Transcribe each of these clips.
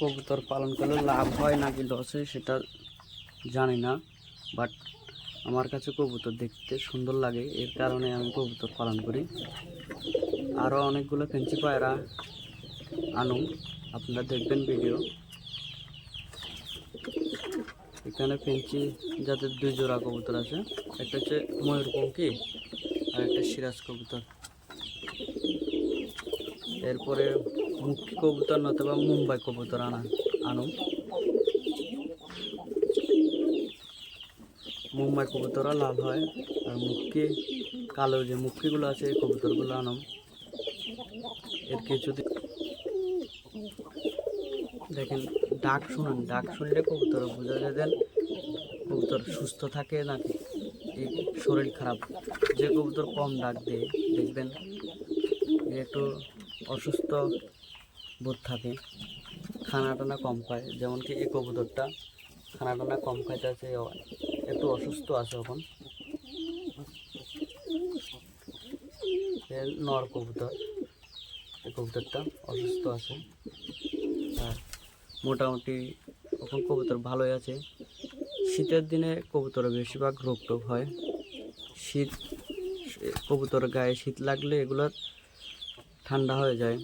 কবুতর পালন করলে লাভ হয় নাকি লস হয় সেটা জানি না। বাট আমার কাছে কবুতর দেখতে সুন্দর লাগে, এর কারণে আমি কবুতর পালন করি। আরও অনেকগুলো ফেন্সি পায়রা আনুন, আপনারা দেখবেন ভিডিও এখানে ফেন্সি যাদের দুই জোড়া কবুতর আছে, একটা হচ্ছে ময়ূরপঙ্খী আর একটা সিরাজ কবুতর। এরপরে মুখী কবুতর নতুবা মুম্বাই কবুতর আনা আনুন মুম্বাই কবুতরও লাল হয়, আর মুখী কালো যে মুখীগুলো আছে, এই কবুতরগুলো আনুন এর কিছু দেখেন, ডাক শুনুন, ডাক শুনলে কবুতর বোঝা যায় দেন কবুতর সুস্থ থাকে নাকি শরীর খারাপ। যে কবুতর কম ডাক দেয়, দেখবেন একটু অসুস্থ বোধ থাকে। খানা টানা কম খায়, যেমন কি এই কবুতরটা। খানা টানা কম খাইতেছে একটু অসুস্থ আছে এখন। নর কবুতর, এই কবুতরটা অসুস্থ আছে। আর মোটামুটি এখন কবুতর ভালোই আছে। শীতের দিনে কবুতরে বেশিরভাগ রোগ টোগ হয়। শীত কবুতর গায়ে শীত লাগলে এগুলো ঠান্ডা হয়ে যায়।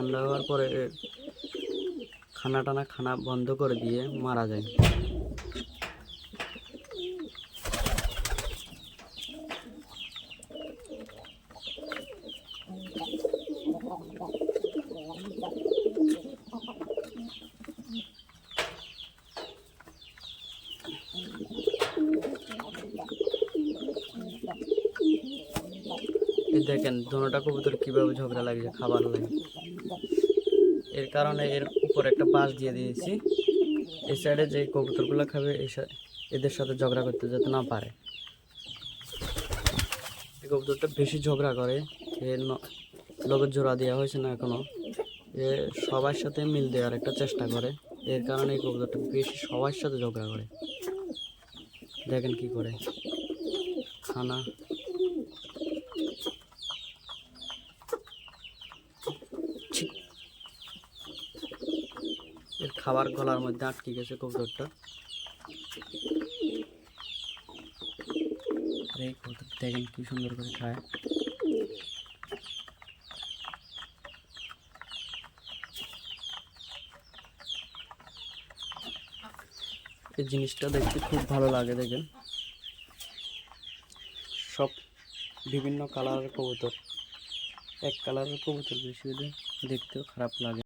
ঠান্ডা হওয়ার পরে খানা টানা খানা বন্ধ করে দিয়ে মারা যায়। দেখেন, দোনোটা কবুতর কীভাবে ঝগড়া লাগছে, খাবার লাগে এর কারণে এর উপর একটা বাঁশ দিয়ে দিয়েছি। এই সাইডে যে কবুতরগুলো খাবে এদের সাথে ঝগড়া করতে যাতে না পারে। এই কবুতরটা বেশি ঝগড়া করে। এর লগের জোড়া দেওয়া হয়েছে না এখনও। এ সবার সাথে মিল দেওয়ার একটা চেষ্টা করে। এর কারণে এই কবুতরটা বেশি সবার সাথে ঝগড়া করে। দেখেন কি করে। খানা এর খাবার গলার মধ্যে আটকে গেছে কবুতরটা। এই কবুতর দেখেন কি সুন্দর করে খায়। এই জিনিসটা দেখতে খুব ভালো লাগে, দেখেন। সব বিভিন্ন কালারের কবুতর। এক কালারের কবুতর বেশি হলে দেখতেও খারাপ লাগে।